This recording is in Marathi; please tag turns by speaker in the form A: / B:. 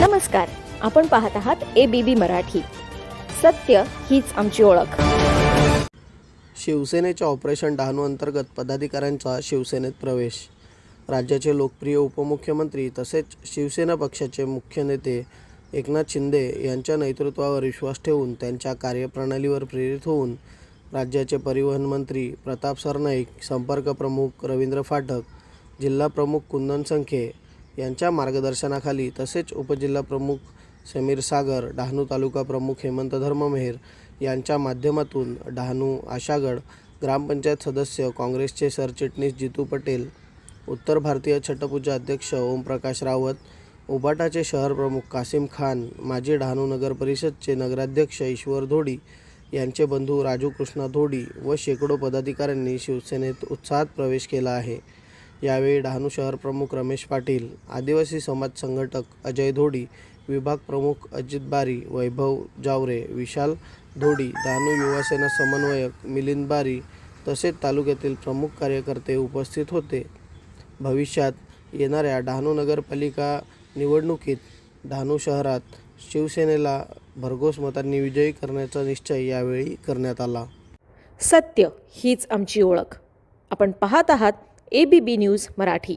A: नमस्कार आपण पाहत आहात ए बी बी मराठी. सत्य हीच आमची ओळख.
B: शिवसेनेच्या ऑपरेशन डहाणू अंतर्गत पदाधिकाऱ्यांचा शिवसेनेत प्रवेश. राज्याचे लोकप्रिय उपमुख्यमंत्री तसेच शिवसेना पक्षाचे मुख्य नेते एकनाथ शिंदे यांच्या नेतृत्वावर विश्वास ठेवून त्यांच्या कार्यप्रणालीवर प्रेरित होऊन राज्याचे परिवहन मंत्री प्रताप सरनाईक संपर्क प्रमुख रवींद्र फाटक जिल्हा प्रमुख कुंदन संखे यांच्या मार्गदर्शनाखाली तसेच उपजिल्हा प्रमुख समीर सागर डहाणू तालुका प्रमुख हेमंत धर्ममेहर यांच्या माध्यमातून डहाणू आशागड ग्रामपंचायत सदस्य काँग्रेसचे सरचिटणीस जितू पटेल उत्तर भारतीय छटपूजा अध्यक्ष ओमप्रकाश रावत उबाटाचे शहर प्रमुख कासिम खान माजी डहाणू नगर परिषदचे नगराध्यक्ष ईश्वर धोडी यांचे बंधू राजू कृष्णा धोडी व शेकडो पदाधिकाऱ्यांनी शिवसेनेत उत्साहात प्रवेश केला आहे. यावेळी डहाणू शहर प्रमुख रमेश पाटील आदिवासी समाज संघटक अजय धोडी विभाग प्रमुख अजित बारी वैभव जावरे विशाल धोडी डहाणू युवासेना समन्वयक मिलिंद बारी तसेच तालुक्यातील प्रमुख कार्यकर्ते उपस्थित होते. भविष्यात येणाऱ्या डहाणू नगरपालिका निवडणुकीत डहाणू शहरात शिवसेनेला भरघोस मतांनी विजयी करण्याचा निश्चय यावेळी करण्यात आला.
A: सत्य हीच आमची ओळख. आपण पाहत आहात A B B news Marathi.